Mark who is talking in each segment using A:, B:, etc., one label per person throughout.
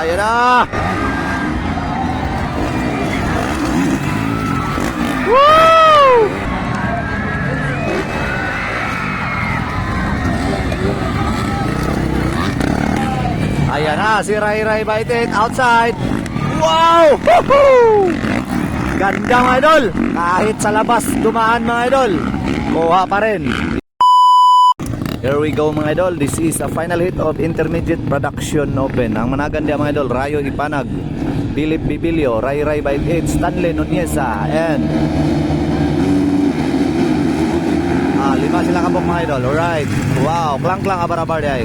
A: Ayan na! Woo! Ayan na, si Rai Rai Baited outside. Wow! Woohoo! Ganda mga idol. Kahit sa labas dumaan mga idol. Kuha pa rin. Here we go mga idol. This is a final hit of Intermediate Production Open. Ang managanda mga idol, Rayo Ipanag, Philip Bibilio, Rai Rai Baited, Stanley Nuneza, and Ah, lima sila kabok mga idol. Alright. Wow, klang-klang abar-abar di ay.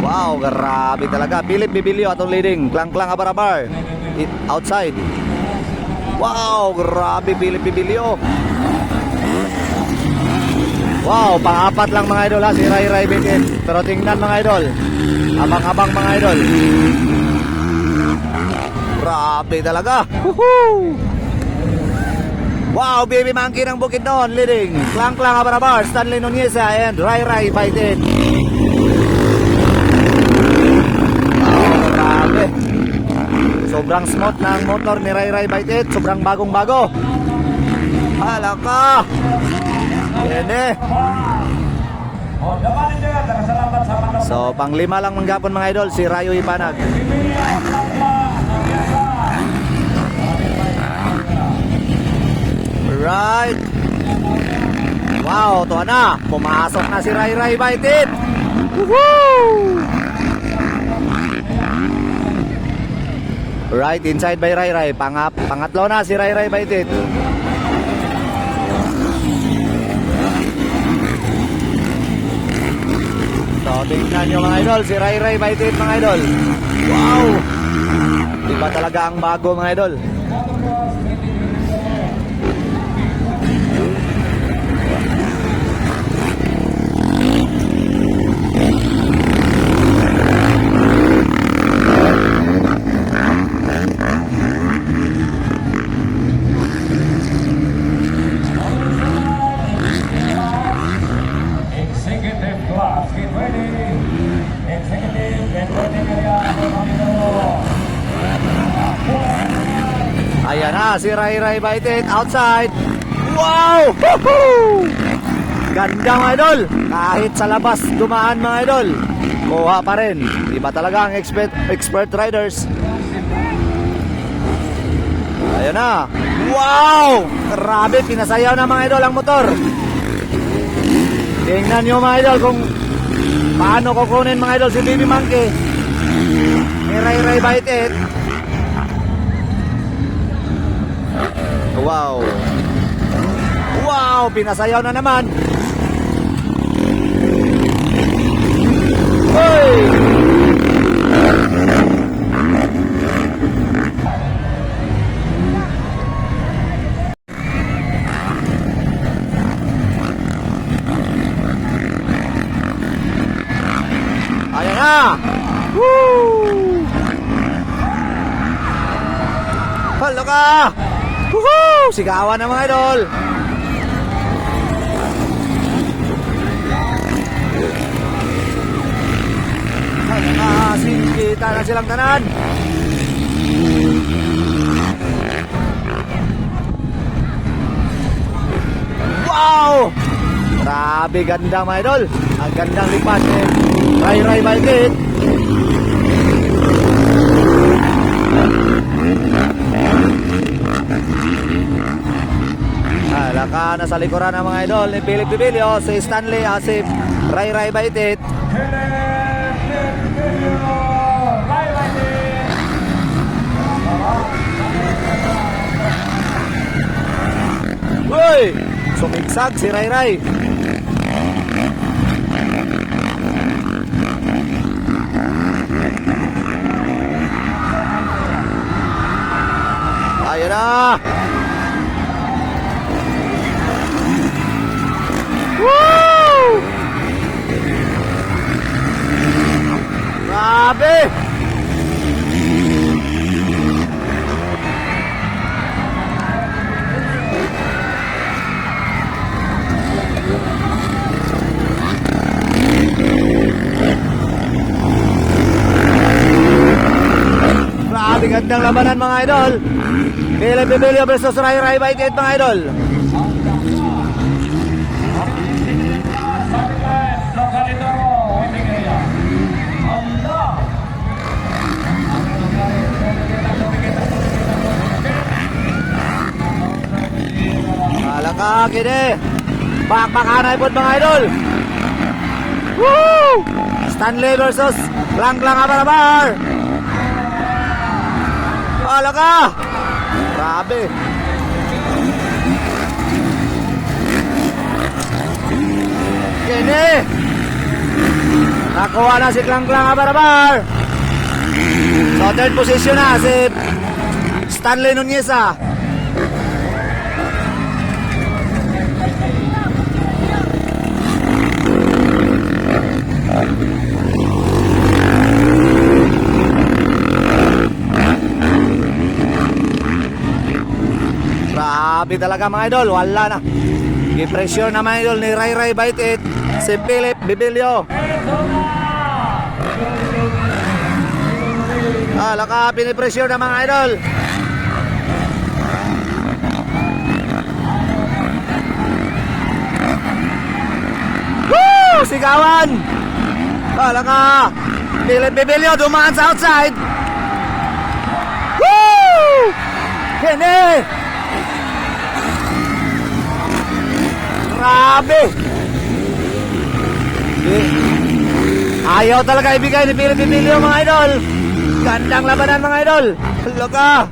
A: Wow, grabe talaga. Philip Bibilio atong leading. Klang-klang abar-abar. Outside. Wow, grabe Philip Bibilio. Wow, pang-apat lang mga idol ha, si Rai Rai Bitin. Pero tingnan mga idol. Abang-abang mga idol. Grabe talaga. Woohoo! Wow, baby monkey ng bukid noon, leading. Klang-klang abar-abar, Stanley Nuneza and Rai Rai Bitin. Grabe. Sobrang smooth ng motor ni Rai Rai Baited. Sobrang bagong-bago. Hala ka. Yan eh. So, panglima lang manggapon mga idol, si Rayo Ipanag. Right. Wow, to na. Pumasok na si Rai Rai Baited. Woohoo! Right, inside by Rai Rai. Pangap, pangatlo na si Rai Rai Baitit. So, tingnan nyo mga idol, si Rai Rai Baitit mga idol. Wow! Iba talaga ang bago mga idol. Na, si Rai Rai Baitit outside. Wow! Woohoo! Ganda mga idol. Kahit sa labas dumaan mga idol. Kuha pa rin. Iba talaga ang expert, expert riders. Ayan na. Wow! Grabe, pinasayaw na mga idol ang motor. Tingnan nyo mga idol kung paano kukunin mga idol si Baby Monkey. Ni Rai Rai Baitit. Wow. Wow, pinasayaw na naman. Hoy! Ayan na! Woo! Halo ka! Sigawan na mga idol! Nakasingkita na silang tanan! Wow! Grabe ganda mga idol! Ang gandang lipas ni Rai Rai Balkit! Alaka na sa likuran ng mga idol ni Philip Bibilio, si Stanley Asip, Rai Rai Baitit.
B: Right, right there.
A: Uy! Sumigsag si Rai Rai. Ayan na! Grabe! Grabe, gandang labanan mga idol. Billy Bibilio versus Ray Ray Baitit mga idol. Malaka kini. Bakbakanay po mga idol. Woo! Stanley versus Lang Lang Abarabar. Malaka. Grabe. Kini. Nakuha na si Klang Klang Abarabar. So third position na si Stanley Nunez ah. Grabe talaga mga idol, wala na. Gipresyon na mga idol ni Rai Rai Baitit, si Philip Bibilio. Ah, laka pinipresyon na mga idol. Woo! Sigawan! Ah, laka Philip Bibilio dumaan sa outside. Woo! Kene! Grabe! Ayaw talaga ibigay ni Philip Emilio mga idol. Gandang labanan mga idol. Hello ka.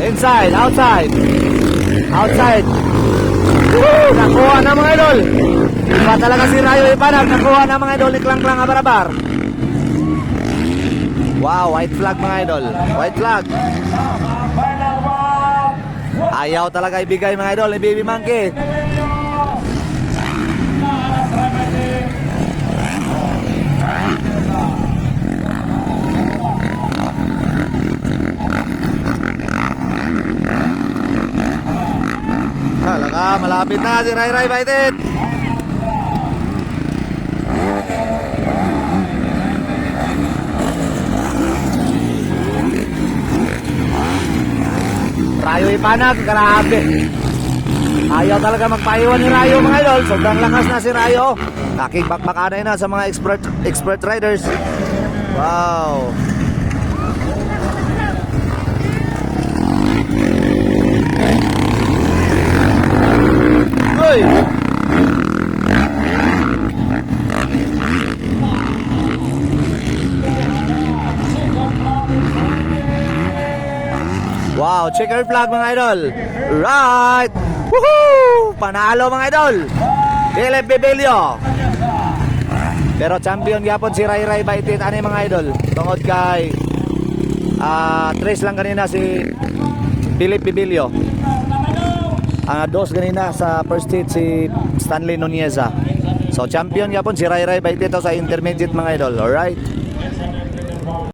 A: Inside, outside. Outside. Woo! Nakuha na mga idol. Iba talaga si Rayo Ipanag. Nakuha na mga idol ni Klang Klang Abarabar. Wow, white flag mga idol. White flag. Ayaw talaga ibigay mga idol ni Baby Monkey. Talaga, malapit na si Rai Rai Baitit. Ipanag, grabe. Ayaw talaga magpaiwan ni Rayo mga idol. Sobrang lakas na si Rayo. Nakikbakbakanay na sa mga expert expert riders. Wow. Uy! Wow, checker flag mga idol. Right. Woohoo! Panalo mga idol. Philip Bibilio. Pero champion yapon si Rai Rai Baitit ani mga idol. Tungod kay ah tres lang kanina si Philip Bibilio. Ah dos kanina sa first hit si Stanley Nuneza. So champion yapon si Rai Rai Baitit sa intermediate mga idol. Alright.